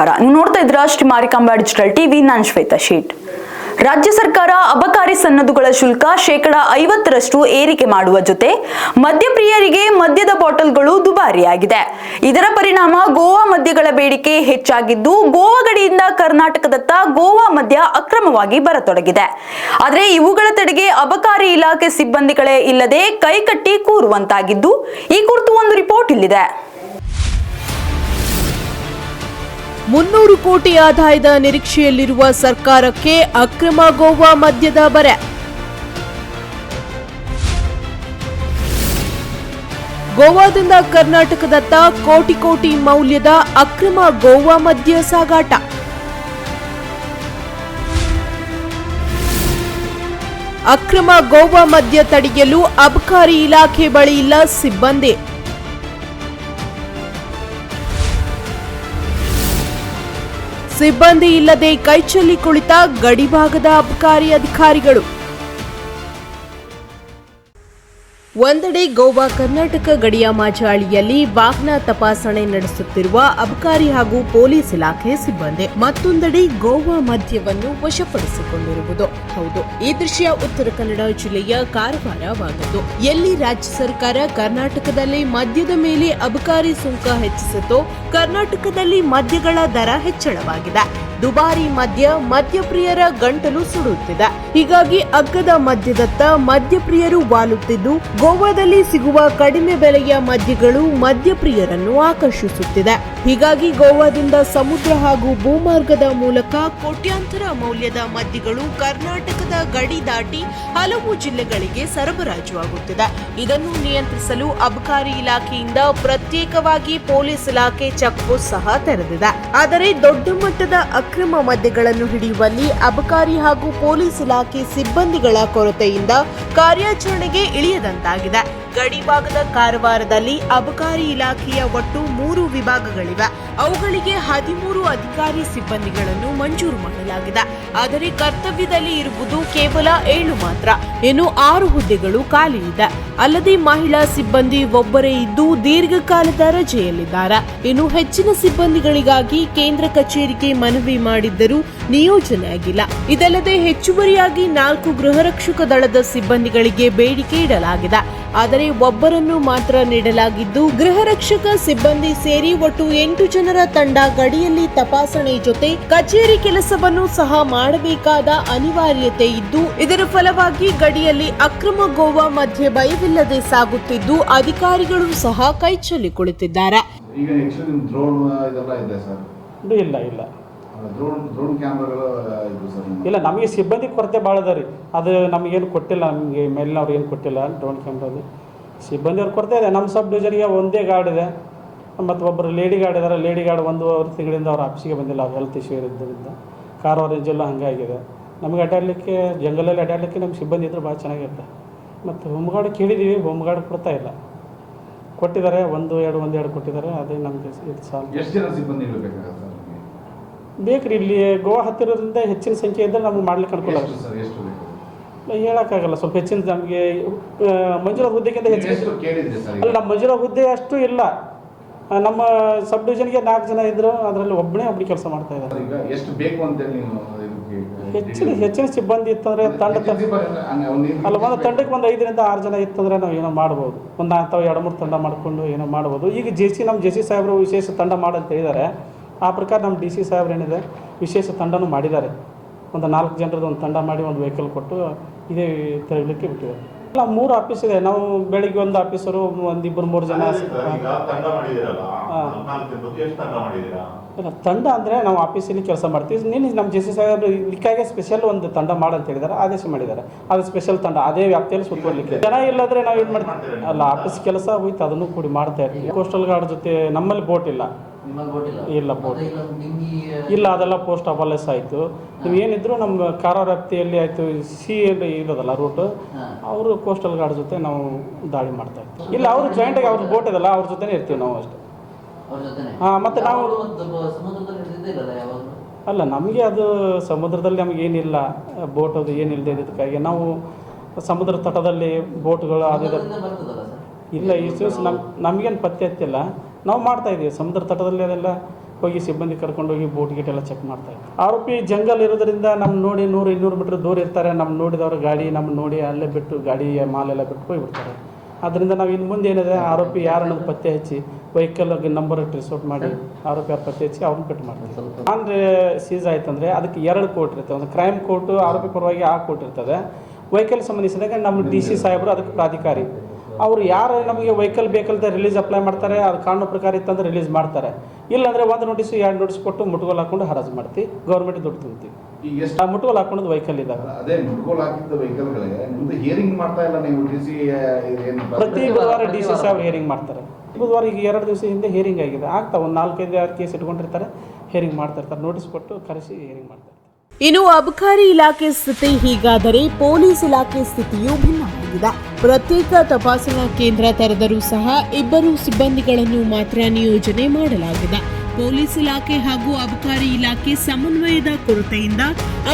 ನಮಸ್ಕಾರ ನೀವು ನೋಡ್ತಾ ಇದ್ರ ಶ್ರೀ ಮಾರಿಕಾಂಬಾ ಡಿಜಿಟಲ್ ಟಿವಿ ನಾನು ಶ್ವೇತಾ ಶೇಟ್. ರಾಜ್ಯ ಸರ್ಕಾರ ಅಬಕಾರಿ ಸನ್ನದುಗಳ ಶುಲ್ಕ ಶೇಕಡ ಐವತ್ತರಷ್ಟು ಏರಿಕೆ ಮಾಡುವ ಜೊತೆ ಮದ್ಯಪ್ರಿಯರಿಗೆ ಮದ್ಯದ ಬಾಟಲ್ಗಳು ದುಬಾರಿಯಾಗಿದೆ. ಇದರ ಪರಿಣಾಮ ಗೋವಾ ಮದ್ಯಗಳ ಬೇಡಿಕೆ ಹೆಚ್ಚಾಗಿದ್ದು, ಗೋವಾ ಗಡಿಯಿಂದ ಕರ್ನಾಟಕದತ್ತ ಗೋವಾ ಮದ್ಯ ಅಕ್ರಮವಾಗಿ ಬರತೊಡಗಿದೆ. ಆದರೆ ಇವುಗಳ ತಡೆಗೆ ಅಬಕಾರಿ ಇಲಾಖೆ ಸಿಬ್ಬಂದಿಗಳೇ ಇಲ್ಲದೆ ಕೈಕಟ್ಟಿ ಕೂರುವಂತಾಗಿದ್ದು, ಈ ಕುರಿತು ಒಂದು ರಿಪೋರ್ಟ್ ಇಲ್ಲಿದೆ. ಮುನ್ನೂರು ಕೋಟಿ ಆದಾಯದ ನಿರೀಕ್ಷೆಯಲ್ಲಿರುವ ಸರ್ಕಾರಕ್ಕೆ ಅಕ್ರಮ ಗೋವಾ ಮದ್ಯದ ಬರೆ. ಗೋವಾದಿಂದ ಕರ್ನಾಟಕದತ್ತ ಕೋಟಿ ಕೋಟಿ ಮೌಲ್ಯದ ಅಕ್ರಮ ಗೋವಾ ಮದ್ಯ ಸಾಗಾಟ. ಅಕ್ರಮ ಗೋವಾ ಮದ್ಯ ತಡೆಯಲು ಅಬಕಾರಿ ಇಲಾಖೆ ಬಳಿ ಇಲ್ಲ ಸಿಬ್ಬಂದಿ. ಸಿಬ್ಬಂದಿ ಇಲ್ಲದೆ ಕೈಚಲ್ಲಿ ಕುಳಿತ ಗಡಿಭಾಗದ ಅಬಕಾರಿ ಅಧಿಕಾರಿಗಳು. ಒಂದೆಡೆ ಗೋವಾ, ಕರ್ನಾಟಕ ಗಡಿಯ ಮಾಜಾಳಿಯಲ್ಲಿ ವಾಹನ ತಪಾಸಣೆ ನಡೆಸುತ್ತಿರುವ ಅಬಕಾರಿ ಹಾಗೂ ಪೊಲೀಸ್ ಇಲಾಖೆ ಸಿಬ್ಬಂದಿ. ಮತ್ತೊಂದೆಡೆ ಗೋವಾ ಮದ್ಯವನ್ನು ವಶಪಡಿಸಿಕೊಂಡಿರುವುದು. ಹೌದು, ಈ ದೃಶ್ಯ ಉತ್ತರ ಕನ್ನಡ ಜಿಲ್ಲೆಯ ಕಾರವಾರವಾಗಿದ್ದು, ಎಲ್ಲಿ ರಾಜ್ಯ ಸರ್ಕಾರ ಕರ್ನಾಟಕದಲ್ಲಿ ಮದ್ಯದ ಮೇಲೆ ಅಬಕಾರಿ ಸುಂಕ ಹೆಚ್ಚಿಸಿತೋ ಕರ್ನಾಟಕದಲ್ಲಿ ಮದ್ಯಗಳ ದರ ಹೆಚ್ಚಳವಾಗಿದೆ. ದುಬಾರಿ ಮದ್ಯ ಮದ್ಯಪ್ರಿಯರ ಗಂಟಲು ಸುಡುತ್ತಿದೆ. ಹೀಗಾಗಿ ಅಗ್ಗದ ಮದ್ಯದತ್ತ ಮದ್ಯಪ್ರಿಯರು ವಾಲುತ್ತಿದ್ದು, ಗೋವಾದಲ್ಲಿ ಸಿಗುವ ಕಡಿಮೆ ಬೆಲೆಯ ಮದ್ಯಗಳು ಮದ್ಯಪ್ರಿಯರನ್ನು ಆಕರ್ಷಿಸುತ್ತಿದೆ. ಹೀಗಾಗಿ ಗೋವಾದಿಂದ ಸಮುದ್ರ ಹಾಗೂ ಭೂಮಾರ್ಗದ ಮೂಲಕ ಕೋಟ್ಯಾಂತರ ಮೌಲ್ಯದ ಮದ್ಯಗಳು ಕರ್ನಾಟಕದ ಗಡಿ ದಾಟಿ ಹಲವು ಜಿಲ್ಲೆಗಳಿಗೆ ಸರಬರಾಜು ಆಗುತ್ತಿದೆ ಇದನ್ನು ನಿಯಂತ್ರಿಸಲು ಅಬಕಾರಿ ಇಲಾಖೆಯಿಂದ ಪ್ರತ್ಯೇಕವಾಗಿ ಪೊಲೀಸ್ ಇಲಾಖೆ ಚೆಕ್ ಪೋಸ್ಟ್ ಸಹ ತೆರೆದಿದೆ. ಆದರೆ ದೊಡ್ಡ ಮಟ್ಟದ ಅಕ್ರಮ ಮದ್ಯಗಳನ್ನು ಹಿಡಿಯುವಲ್ಲಿ ಅಬಕಾರಿ ಹಾಗೂ ಪೊಲೀಸ್ ಇಲಾಖೆ ಸಿಬ್ಬಂದಿಗಳ ಕೊರತೆಯಿಂದ ಕಾರ್ಯಾಚರಣೆಗೆ ಇಳಿಯದಂತಾಗಿದೆ. ಗಡಿ ಭಾಗದ ಕಾರವಾರದಲ್ಲಿ ಅಬಕಾರಿ ಇಲಾಖೆಯ ಒಟ್ಟು ಮೂರು ವಿಭಾಗಗಳಿವೆ. ಅವುಗಳಿಗೆ ಹದಿಮೂರು ಅಧಿಕಾರಿ ಸಿಬ್ಬಂದಿಗಳನ್ನು ಮಂಜೂರು ಮಾಡಲಾಗಿದೆ. ಆದರೆ ಕರ್ತವ್ಯದಲ್ಲಿ ಇರುವುದು ಕೇವಲ ಏಳು ಮಾತ್ರ. ಇನ್ನು ಆರು ಹುದ್ದೆಗಳು ಖಾಲಿ ಇದೆ. ಅಲ್ಲದೆ ಮಹಿಳಾ ಸಿಬ್ಬಂದಿ ಒಬ್ಬರೇ ಇದ್ದು ದೀರ್ಘಕಾಲದ ರಜೆಯಲ್ಲಿದ್ದಾರೆ. ಇನ್ನು ಹೆಚ್ಚಿನ ಸಿಬ್ಬಂದಿಗಳಿಗಾಗಿ ಕೇಂದ್ರ ಕಚೇರಿಗೆ ಮನವಿ ಮಾಡಿದ್ದರೂ ನಿಯೋಜನೆ ಆಗಿಲ್ಲ. ಇದಲ್ಲದೆ ಹೆಚ್ಚುವರಿಯಾಗಿ ನಾಲ್ಕು ಗೃಹರಕ್ಷಕ ದಳದ ಸಿಬ್ಬಂದಿಗಳಿಗೆ ಬೇಡಿಕೆ ಇಡಲಾಗಿದೆ. ಆದರೆ ಒಬ್ಬರನ್ನು ಮಾತ್ರ ನೀಡಲಾಗಿದ್ದು ಗೃಹರಕ್ಷಕ ಸಿಬ್ಬಂದಿ ಸೇರಿ ಒಟ್ಟು ಎಂಟು ಜನರ ತಂಡ ಗಡಿಯಲ್ಲಿ ತಪಾಸಣೆ ಜೊತೆ ಕಚೇರಿ ಕೆಲಸವನ್ನು ಸಹ ಮಾಡಬೇಕಾದ ಅನಿವಾರ್ಯತೆ ಇದ್ದು ಇದರ ಫಲವಾಗಿ ಗಡಿಯಲ್ಲಿ ಅಕ್ರಮ ಗೋವಾ ಮಧ್ಯೆ ಭಯವಿಲ್ಲದೆ ಸಾಗುತ್ತಿದ್ದು ಅಧಿಕಾರಿಗಳು ಸಹ ಕೈಚೊಲ್ಲಿ ಕುಳಿತಿದ್ದಾರೆ ಈಗ ನೆಕ್ಸ್ಟ್ ಡ್ರೋನ್ ಇದೆಲ್ಲ ಇದೆ ಸರ್. ಇಲ್ಲ ಇಲ್ಲ. ಇಲ್ಲ ನಮಗೆ ಸಿಬ್ಬಂದಿ ಕೊರತೆ ಭಾಳ ಅದ ರೀ. ಅದು ನಮಗೇನು ಕೊಟ್ಟಿಲ್ಲ ನಮಗೆ ಮೇಲಿನವ್ರು ಏನು ಕೊಟ್ಟಿಲ್ಲ ಡ್ರೋನ್ ಕ್ಯಾಮ್ರಾದು ಸಿಬ್ಬಂದಿಯವ್ರ ಕೊರತೆ ಇದೆ. ನಮ್ಮ ಸಬ್ ಡಿವಿಷನ್ಗೆ ಒಂದೇ ಗಾರ್ಡ್ ಇದೆ. ಮತ್ತು ಒಬ್ಬರು ಲೇಡಿ ಗಾರ್ಡ್ ಇದಾರೆ. ಲೇಡಿ ಗಾರ್ಡ್ ಒಂದು ತಿಂಗಳಿಂದ ಅವ್ರ ಆಫೀಸಿಗೆ ಬಂದಿಲ್ಲ. ಅವ್ರ ಹೆಲ್ತ್ ಇಶ್ಯೂ ಇರೋದ್ರಿಂದ. ಕಾರವಾರ ರೇಂಜೆಲ್ಲ ಹಂಗಾಗಿದೆ. ನಮಗೆ ಅಡ್ಡಾಡಲಿಕ್ಕೆ ಜಂಗಲಲ್ಲಿ ಅಡ್ಡಾಡಲಿಕ್ಕೆ ನಮ್ಮ ಸಿಬ್ಬಂದಿ ಇದ್ರೆ ಭಾಳ ಚೆನ್ನಾಗಿರುತ್ತೆ. ಮತ್ತು ಹೋಮ್ಗಾರ್ಡ್ ಕೇಳಿದ್ದೀವಿ ಹೋಮ್ಗಾರ್ಡ್ ಕೊಡ್ತಾ ಇಲ್ಲ. ಕೊಟ್ಟಿದ್ದಾರೆ. ಒಂದು ಎರಡು ಒಂದು ಎರಡು ಕೊಟ್ಟಿದ್ದಾರೆ. ಅದೇ ನಮಗೆ ಇದು ಸಾಲ ಎಷ್ಟು ಜನ ಸಿಬ್ಬಂದಿಗಳು ಬೇಕ್ರಿ ಇಲ್ಲಿ ಗೋವಾ ಹತ್ತಿರೋದ್ರಿಂದ ಹೆಚ್ಚಿನ ಸಂಖ್ಯೆ ಇದ್ದರೆ ನಮ್ಗೆ ಮಾಡ್ಲಿಕ್ಕೆ ಅನುಕೂಲ ಹೇಳೋಕ್ಕಾಗಲ್ಲ ಸ್ವಲ್ಪ ಹೆಚ್ಚಿನ ನಮಗೆ ಮಂಜೂರ ಹುದ್ದೆಗಿಂತ ಹೆಚ್ಚಿನ ಹೆಚ್ಚು ಅಲ್ಲ ನಮ್ಮ ಮಂಜೂರ ಹುದ್ದೆ ಅಷ್ಟು ಇಲ್ಲ. ನಮ್ಮ ಸಬ್ ಡಿವಿಷನ್ಗೆ ನಾಲ್ಕು ಜನ ಇದ್ದರು ಅದರಲ್ಲಿ ಒಬ್ಬನೇ ಒಬ್ಬರು ಕೆಲಸ ಮಾಡ್ತಾ ಇದ್ದಾರೆ ಹೆಚ್ಚಿನ ಹೆಚ್ಚಿನ ಸಿಬ್ಬಂದಿ ಇತ್ತಂದರೆ ತಂಡ ಅಲ್ಲ ಒಂದು ತಂಡಕ್ಕೆ ಒಂದು ಐದರಿಂದ ಆರು ಜನ ಇತ್ತಂದರೆ ನಾವು ಏನೋ ಮಾಡ್ಬೋದು. ಒಂದು ಅಥವಾ ಎರಡು ಮೂರು ತಂಡ ಮಾಡಿಕೊಂಡು ಏನೋ ಮಾಡ್ಬೋದು. ಈಗ ಜೆ ಸಿ ನಮ್ಮ ಜೆ ಸಿ ಸಾಹೇಬರು ವಿಶೇಷ ತಂಡ ಮಾಡಂತ ಹೇಳಿದ್ದಾರೆ ಆ ಪ್ರಕಾರ ನಮ್ಮ ಡಿ ಸಿ ಸಾಹೇಬ್ರು ಏನಿದೆ ವಿಶೇಷ ತಂಡನೂ ಮಾಡಿದ್ದಾರೆ. ಒಂದು ನಾಲ್ಕು ಜನರದ್ದು ಒಂದು ತಂಡ ಮಾಡಿ ಒಂದು ವೆಹಿಕಲ್ ಕೊಟ್ಟು ಇದೇ ತಿರುಗಲಿಕ್ಕೆ ಬಿಟ್ಟಿದ್ದಾರೆ. ಇಲ್ಲ ಮೂರು ಆಫೀಸ್ ಇದೆ. ನಾವು ಬೆಳಿಗ್ಗೆ ಒಂದು ಆಫೀಸರು ಒಂದು ಇಬ್ಬರು ಮೂರು ಜನ ತಂಡ ಇಲ್ಲ, ಅಂದರೆ ನಾವು ಆಫೀಸಲ್ಲಿ ಕೆಲಸ ಮಾಡ್ತೀವಿ. ನೀನು ನಮ್ಮ ಜೆ ಸಿ ಸಾಹೇಬ್ರು ಇದಕ್ಕಾಗಿ ಸ್ಪೆಷಲ್ ಒಂದು ತಂಡ ಮಾಡಂತ ಹೇಳಿದ್ದಾರೆ ಆದೇಶ ಮಾಡಿದ್ದಾರೆ. ಅದು ಸ್ಪೆಷಲ್ ತಂಡ ಅದೇ ವ್ಯಾಪ್ತಿಯಲ್ಲಿ ಸುತ್ತಲಿಕ್ಕೆ ಜನ ಇಲ್ಲದ್ರೆ ನಾವು ಏನು ಮಾಡ್ತೀವಿ? ಅಲ್ಲ ಆಫೀಸ್ ಕೆಲಸ ಹೋಯ್ತು ಅದನ್ನು ಕೂಡಿ ಮಾಡ್ತಾ ಇರ್ತೀವಿ. ಕೋಸ್ಟಲ್ ಗಾರ್ಡ್ ಜೊತೆ ನಮ್ಮಲ್ಲಿ ಬೋಟ್ ಇಲ್ಲ. ಇಲ್ಲ? ಬೋಟ್ ಇಲ್ಲ ಅದೆಲ್ಲ ಪೋಸ್ಟ್ ಅಬಾಲೆಸ್ ಆಯಿತು. ನೀವು ಏನಿದ್ರು ನಮ್ಮ ಕಾರವಾರ ವ್ಯಾಪ್ತಿಯಲ್ಲಿ ಆಯಿತು ಸಿ ಎಲ್ಲಿ ಇರೋದಲ್ಲ ರೂಟು ಅವರು ಕೋಸ್ಟಲ್ ಗಾರ್ಡ್ ಜೊತೆ ನಾವು ದಾಳಿ ಮಾಡ್ತಾ ಇರ್ತೀವಿ ಇಲ್ಲ ಅವರು ಜಾಯಿಂಟಾಗಿ ಅವ್ರ ಬೋಟ್ ಇದೆಲ್ಲ ಅವ್ರ ಜೊತೆನೇ ಇರ್ತೀವಿ ನಾವು ಅಷ್ಟೇ. ಹಾಂ ಮತ್ತು ನಾವು- ಅಲ್ಲ ನಮಗೆ ಅದು ಸಮುದ್ರದಲ್ಲಿ ನಮಗೆ ಏನಿಲ್ಲ ಬೋಟ್ ಅದು ಏನಿಲ್ಲದೆ ಇದಕ್ಕಾಗಿ ನಾವು ಸಮುದ್ರ ತಟದಲ್ಲಿ ಬೋಟ್ಗಳು ಅದು ಇಲ್ಲ ಈ ದಿವಸ ನಮ್ ನಮಗೇನು ಪತ್ತೆ ಹತ್ತಿಲ್ಲ ನಾವು ಮಾಡ್ತಾ ಇದೀವಿ. ಸಮುದ್ರ ತಟದಲ್ಲಿ ಅದೆಲ್ಲ ಹೋಗಿ ಸಿಬ್ಬಂದಿ ಕರ್ಕೊಂಡು ಹೋಗಿ ಬೋಟ್ ಗೀಟ್ ಎಲ್ಲ ಚೆಕ್ ಮಾಡ್ತಾರೆ ಆರೋಪಿ ಜಂಗಲ್ ಇರೋದ್ರಿಂದ ನಮ್ಮ ನೋಡಿ ನೂರು ಇನ್ನೂರು ಮೀಟ್ರ್ ದೂರ ಇರ್ತಾರೆ. ನಮ್ಮ ನೋಡಿದವರು ಗಾಡಿ ನಮ್ಮ ನೋಡಿ ಅಲ್ಲೇ ಬಿಟ್ಟು ಗಾಡಿ ಮಾಲೆಲ್ಲ ಬಿಟ್ಟು ಹೋಗಿಬಿಡ್ತಾರೆ. ಅದರಿಂದ ನಾವು ಇನ್ನು ಮುಂದೆ ಏನಿದೆ, ಆರೋಪಿ ಯಾರು ಅನ್ನೋದು ಪತ್ತೆ ಹಚ್ಚಿ ವೆಹಿಕಲ್ ನಂಬರ್ ಟ್ರಿಸೌಟ್ ಮಾಡಿ ಆರೋಪಿ ಯಾರು ಪತ್ತೆ ಹಚ್ಚಿ ಅವ್ರನ್ನ ಕಟ್ ಮಾಡ್ತೀವಿ. ಅಂದರೆ ಸೀಸ್ ಆಯ್ತಂದರೆ ಅದಕ್ಕೆ ಎರಡು ಕೋರ್ಟ್ ಇರುತ್ತೆ ಒಂದು ಕ್ರೈಮ್ ಕೋರ್ಟು ಆರೋಪಿ ಪರವಾಗಿ ಆ ಕೋರ್ಟ್ ಇರ್ತದೆ. ವೆಹಿಕಲ್ ಸಂಬಂಧಿಸಿದಾಗ ನಮ್ಮ ಡಿ ಸಿ ಸಾಹೇಬರು ಅದಕ್ಕೆ ಪ್ರಾಧಿಕಾರಿ. ಅವರು ಯಾರು ನಮಗೆ ವೆಹಿಕಲ್ ಬೇಕಲ್ದ ರಿಲೀಸ್ ಅಪ್ಲೈ ಮಾಡ್ತಾರೆ ಅದು ಕಾನೂನು ಪ್ರಕಾರ ಇತ್ತಂದ್ರೆ ರಿಲೀಸ್ ಮಾಡ್ತಾರೆ. ಇಲ್ಲಾಂದರೆ ಒಂದು ನೋಟಿಸು ಎರಡು ನೋಟಿಸ್ ಕೊಟ್ಟು ಮುಟ್ಗೋಲ್ ಹಾಕೊಂಡು ಹರಾಜು ಮಾಡ್ತೀವಿ. ಗೌರ್ಮೆಂಟ್ ದುಡ್ಡು ತುಂಬ್ತೀವಿ ಈಗ ಎಷ್ಟು ಆ ಮುಟ್ಗೋಲ್ ಹಾಕೊಂಡು ವೆಹಿಕಲ್ ಇದ್ದಾಗ ಅದೇ ಮುಟ್ಗೋಲ್ ಹಾಕಿದ್ದ ವೆಹಿಕಲ್ಗಳಿಗೆ ನಿಮ್ದು ಹಿಯರಿಂಗ್ ಮಾಡ್ತಾ ಇಲ್ಲ ನೀವು ಡಿ ಸಿ ಏನು ಪ್ರತಿ ಬುಧವಾರ ಡಿ ಸಿ ಸಾಹೇಬ್ರು ಹೇರಿಂಗ್ ಮಾಡ್ತಾರೆ. ಬುಧವಾರ ಈಗ ಎರಡು ದಿವಸ ಹಿಂದೆ ಹೇರಿಂಗ್ ಆಗಿದೆ. ಆಗ್ತಾ ಒಂದು ನಾಲ್ಕೈದು ಆರು ಕೇಸ್ ಇಟ್ಕೊಂಡಿರ್ತಾರೆ ಹಿಯರಿಂಗ್ ಮಾಡ್ತಾ ಇರ್ತಾರೆ. ನೋಟಿಸ್ ಕೊಟ್ಟು ಕರೆಸಿ ಹಿಯರಿಂಗ್ ಮಾಡ್ತಾರೆ. ಇನ್ನು ಅಬಕಾರಿ ಇಲಾಖೆ ಸ್ಥಿತಿ ಹೀಗಾದರೆ ಪೊಲೀಸ್ ಇಲಾಖೆ ಸ್ಥಿತಿಯೂ ಭಿನ್ನವಾಗಿದೆ. ಪ್ರತ್ಯೇಕ ತಪಾಸಣಾ ಕೇಂದ್ರ ತೆರೆದರೂ ಸಹ ಇಬ್ಬರು ಸಿಬ್ಬಂದಿಗಳನ್ನು ಮಾತ್ರ ನಿಯೋಜನೆ ಮಾಡಲಾಗಿದೆ. ಪೊಲೀಸ್ ಇಲಾಖೆ ಹಾಗೂ ಅಬಕಾರಿ ಇಲಾಖೆ ಸಮನ್ವಯದ ಕೊರತೆಯಿಂದ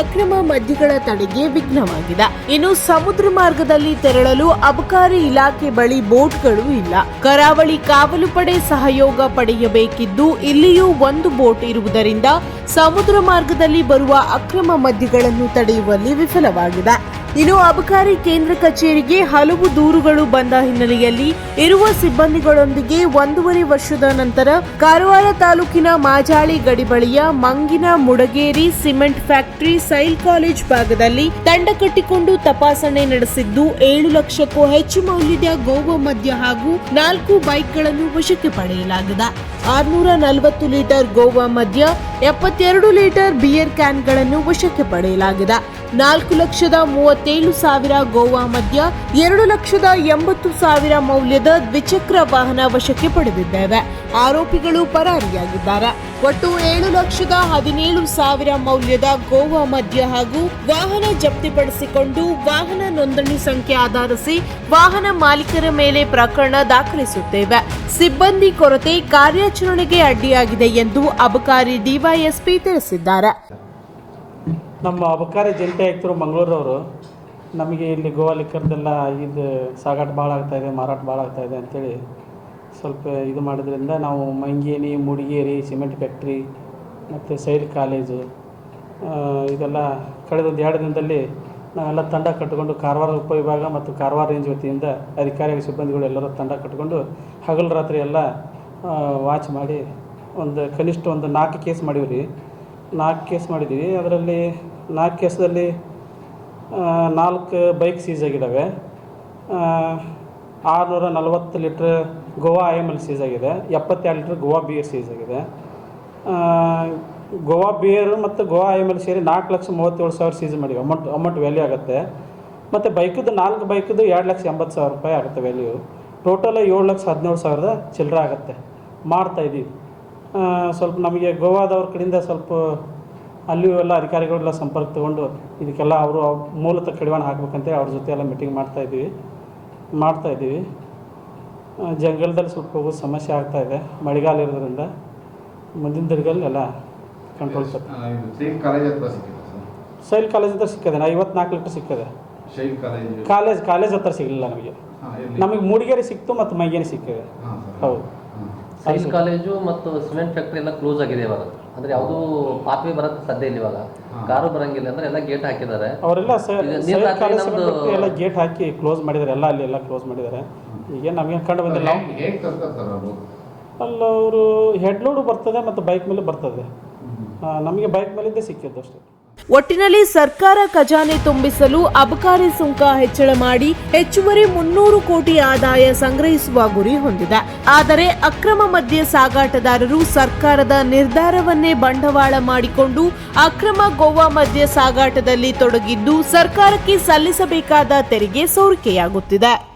ಅಕ್ರಮ ಮದ್ಯಗಳ ತಡೆಗೆ ವಿಘ್ನವಾಗಿದೆ. ಇನ್ನು ಸಮುದ್ರ ಮಾರ್ಗದಲ್ಲಿ ತೆರಳಲು ಅಬಕಾರಿ ಇಲಾಖೆ ಬಳಿ ಬೋಟ್ಗಳು ಇಲ್ಲ. ಕರಾವಳಿ ಕಾವಲು ಪಡೆ ಸಹಯೋಗ ಪಡೆಯಬೇಕಿದ್ದು ಇಲ್ಲಿಯೂ ಒಂದು ಬೋಟ್ ಇರುವುದರಿಂದ ಸಮುದ್ರ ಮಾರ್ಗದಲ್ಲಿ ಬರುವ ಅಕ್ರಮ ಮದ್ಯಗಳನ್ನು ತಡೆಯುವಲ್ಲಿ ವಿಫಲವಾಗಿದೆ. ಇನ್ನು ಅಬಕಾರಿ ಕೇಂದ್ರ ಕಚೇರಿಗೆ ಹಲವು ದೂರುಗಳು ಬಂದ ಹಿನ್ನೆಲೆಯಲ್ಲಿ ಇರುವ ಸಿಬ್ಬಂದಿಗಳೊಂದಿಗೆ ಒಂದೂವರೆ ವರ್ಷದ ನಂತರ ಕಾರವಾರ ತಾಲೂಕಿನ ಮಾಜಾಳಿ ಗಡಿ ಬಳಿಯ ಮಂಗಿನ Mudageri cement factory Sail college ಭಾಗದಲ್ಲಿ ತಂಡ ಕಟ್ಟಿಕೊಂಡು ತಪಾಸಣೆ ನಡೆಸಿದ್ದು ಏಳು ಲಕ್ಷಕ್ಕೂ ಹೆಚ್ಚು ಮೌಲ್ಯದ ಗೋವಾ ಮದ್ಯ ಹಾಗೂ ನಾಲ್ಕು ಬೈಕ್ಗಳನ್ನು ವಶಕ್ಕೆ ಪಡೆಯಲಾಗಿದೆ. ಆರ್ನೂರ ನಲವತ್ತು ಲೀಟರ್ ಗೋವಾ ಮದ್ಯ, ಎಪ್ಪತ್ತೆರಡು ಲೀಟರ್ ಬಿಯರ್ ಕ್ಯಾನ್ಗಳನ್ನು ವಶಕ್ಕೆ ಪಡೆಯಲಾಗಿದೆ. ನಾಲ್ಕು ಲಕ್ಷದ ಮೂವತ್ತೇಳು ಸಾವಿರ ಗೋವಾ ಮಧ್ಯ ಎರಡು ಲಕ್ಷದ ಎಂಬತ್ತು ಸಾವಿರ ಮೌಲ್ಯದ ದ್ವಿಚಕ್ರ ವಾಹನ ವಶಕ್ಕೆ ಪಡೆದಿದ್ದೇವೆ. ಆರೋಪಿಗಳು ಪರಾರಿಯಾಗಿದ್ದಾರೆ. ಒಟ್ಟು ಏಳು ಲಕ್ಷದ ಹದಿನೇಳು ಸಾವಿರ ಮೌಲ್ಯದ ಗೋವಾ ಮದ್ಯ ಹಾಗೂ ವಾಹನ ಜಪ್ತಿಪಡಿಸಿಕೊಂಡು ವಾಹನ ನೋಂದಣಿ ಸಂಖ್ಯೆ ಆಧರಿಸಿ ವಾಹನ ಮಾಲೀಕರ ಮೇಲೆ ಪ್ರಕರಣ ದಾಖಲಿಸುತ್ತೇವೆ. ಸಿಬ್ಬಂದಿ ಕೊರತೆ ಕಾರ್ಯಾಚರಣೆಗೆ ಅಡ್ಡಿಯಾಗಿದೆ ಎಂದು ಅಬಕಾರಿ ಡಿವೈಎಸ್ಪಿ ತಿಳಿಸಿದ್ದಾರೆ. ನಮ್ಮ ಅಬಕಾರಿ ಜಂಟಿ ಆಯುಕ್ತರು ಮಂಗಳೂರವರು ನಮಗೆ ಇಲ್ಲಿ ಗೋವಾ ಲಿಕ್ಕರ್ದೆಲ್ಲ ಇದು ಸಾಗಾಟ ಭಾಳ ಆಗ್ತಾಯಿದೆ ಮಾರಾಟ ಭಾಳ ಆಗ್ತಾಯಿದೆ ಅಂಥೇಳಿ ಸ್ವಲ್ಪ ಇದು ಮಾಡೋದ್ರಿಂದ ನಾವು ಮಂಗೇನಿ ಮುಡಿಗೇರಿ, ಸಿಮೆಂಟ್ ಫ್ಯಾಕ್ಟ್ರಿ ಮತ್ತು ಸೈಲ್ ಕಾಲೇಜು ಇದೆಲ್ಲ ಕಳೆದ ಒಂದು ಎರಡು ದಿನದಲ್ಲಿ ನಾವೆಲ್ಲ ತಂಡ ಕಟ್ಟಿಕೊಂಡು ಕಾರವಾರ ಉಪವಿಭಾಗ ಮತ್ತು ಕಾರವಾರ ರೇಂಜ್ ವತಿಯಿಂದ ಅಧಿಕಾರಿಗಳ, ಸಿಬ್ಬಂದಿಗಳು ಎಲ್ಲರೂ ತಂಡ ಕಟ್ಟಿಕೊಂಡು ಹಗಲು ರಾತ್ರಿ ಎಲ್ಲ ವಾಚ್ ಮಾಡಿ ಒಂದು ಕನಿಷ್ಠ ಒಂದು ನಾಲ್ಕು ಕೇಸ್ ಮಾಡೀವಿ ರೀ ನಾಲ್ಕು ಕೇಸ್ ಮಾಡಿದ್ದೀವಿ. ಅದರಲ್ಲಿ ನಾಲ್ಕು ಕೇಸಲ್ಲಿ ನಾಲ್ಕು ಬೈಕ್ ಸೀಸ್ ಆಗಿದ್ದಾವೆ. ಆರುನೂರ ನಲವತ್ತು litre Goa I M L seize ಆಗಿದೆ. ಎಪ್ಪತ್ತೆರಡು ಲೀಟ್ರ್ ಗೋವಾ ಬಿಯರ್ ಸೀಸ್ ಆಗಿದೆ. ಗೋವಾ ಬಿಯರ್ ಮತ್ತು ಗೋವಾ ಐ ಎಂ ಎಲ್ ಸೇರಿ ನಾಲ್ಕು ಲಕ್ಷ ಮೂವತ್ತೇಳು ಸಾವಿರ ಸೀಸ್ ಮಾಡಿವೆ. ಅಮೌಂಟ್ ಅಮೌಂಟ್ ವ್ಯಾಲ್ಯೂ ಆಗುತ್ತೆ. ಮತ್ತು ಬೈಕದ್ದು ನಾಲ್ಕು ಬೈಕದ್ದು ಎರಡು ಲಕ್ಷ ಎಂಬತ್ತು ಸಾವಿರ ರೂಪಾಯಿ ಆಗುತ್ತೆ ವ್ಯಾಲ್ಯೂ. ಟೋಟಲ್ ಏಳು ಲಕ್ಷ ಹದಿನೇಳು ಸಾವಿರದ ಚಿಲ್ಲರೆ ಆಗುತ್ತೆ. ಮಾಡ್ತಾ ಇದ್ದೀವಿ. ಸ್ವಲ್ಪ ನಮಗೆ ಗೋವಾದವ್ರ ಕಡೆಯಿಂದ ಸ್ವಲ್ಪ ಅಲ್ಲಿಯೂ ಎಲ್ಲ ಅಧಿಕಾರಿಗಳೆಲ್ಲ ಸಂಪರ್ಕ ತಗೊಂಡು ಇದಕ್ಕೆಲ್ಲ ಅವರು ಮೂಲತಃ ಕಡಿವಾಣ ಹಾಕ್ಬೇಕಂತೇಳಿ ಅವ್ರ ಜೊತೆ ಎಲ್ಲ ಮೀಟಿಂಗ್ ಮಾಡ್ತಾ ಇದ್ದೀವಿ. ಮಾಡ್ತಾ ಇದ್ದೀವಿ. ಆ, ಜಂಗಲದಲ್ಲಿ ಸ್ವಲ್ಪ ಹೋಗೋ ಸಮಸ್ಯೆ ಆಗ್ತಾ ಇದೆ. ಮಳೆಗಾಲ ಇರೋದ್ರಿಂದ ಮುಂದಿನ ದಿನಗಳಲ್ಲಿ ಎಲ್ಲ ಕಂಟ್ರೋಲ್ ಸೇಮ್ ಕಾಲೇಜ್ ಹತ್ರ ಸಿಕ್ಕಿದೆ. ನಾ ಸೈಲ್ ಐವತ್ನಾಲ್ಕು ಲೀಟರ್ ಸಿಕ್ಕಿದೆ. ಕಾಲೇಜ್ ಕಾಲೇಜ್ ಹತ್ರ ಸಿಗಲಿಲ್ಲ ನಮಗೆ. ನಮಗೆ ಮೂಡಿಗೆರೆ ಸಿಕ್ತು ಮತ್ತು ಮೈಗೇರಿ ಸಿಕ್ಕಿದೆ. ಹೌದು. ಸೈನ್ಸ್ ಕಾಲೇಜು ಮತ್ತು ಸಿಮೆಂಟ್ ಫ್ಯಾಕ್ಟ್ರಿ ಎಲ್ಲ ಕ್ಲೋಸ್ ಆಗಿದೆ ಇವಾಗ. ಅಂದ್ರೆ ಯಾವುದು ಪಾತ್ವೆ ಬರತ್ತೆ ಸಾಧ್ಯ ಇಲ್ಲ ಇವಾಗ. ಕಾರು ಬರಂಗಿಲ್ಲ ಅಂದ್ರೆ ಎಲ್ಲ ಗೇಟ್ ಹಾಕಿದ್ದಾರೆ. ಅವರೆಲ್ಲ ಎಲ್ಲ ಗೇಟ್ ಹಾಕಿ ಕ್ಲೋಸ್ ಮಾಡಿದ್ದಾರೆ. ಎಲ್ಲ ಅಲ್ಲಿ ಎಲ್ಲ ಕ್ಲೋಸ್ ಮಾಡಿದ್ದಾರೆ. ಈಗ ನಮಗೆ ಕಂಡು ಬಂದಿಲ್ಲ. ಅಲ್ಲ ಅವರು. ಹೆಡ್ ಲೋಡು ಬರ್ತದೆ ಮತ್ತು ಬೈಕ್ ಮೇಲೆ ಬರ್ತದೆ. ನಮಗೆ ಬೈಕ್ ಮೇಲೆ ಸಿಕ್ಕಿದ್ದು ಅಷ್ಟೇ. ಒಟ್ಟಿನಲ್ಲಿ ಸರ್ಕಾರ ಖಜಾನೆ ತುಂಬಿಸಲು ಅಬಕಾರಿ ಸುಂಕ ಹೆಚ್ಚಳ ಮಾಡಿ ಹೆಚ್ಚುವರಿ ಮುನ್ನೂರು ಕೋಟಿ ಆದಾಯ ಸಂಗ್ರಹಿಸುವ ಗುರಿ ಹೊಂದಿದೆ. ಆದರೆ ಅಕ್ರಮ ಮದ್ಯ ಸಾಗಾಟದಾರರು ಸರ್ಕಾರದ ನಿರ್ಧಾರವನ್ನೇ ಬಂಡವಾಳ ಮಾಡಿಕೊಂಡು ಅಕ್ರಮ ಗೋವಾ ಮದ್ಯ ಸಾಗಾಟದಲ್ಲಿ ತೊಡಗಿದ್ದು ಸರ್ಕಾರಕ್ಕೆ ಸಲ್ಲಿಸಬೇಕಾದ ತೆರಿಗೆ ಸೋರಿಕೆಯಾಗುತ್ತಿದೆ.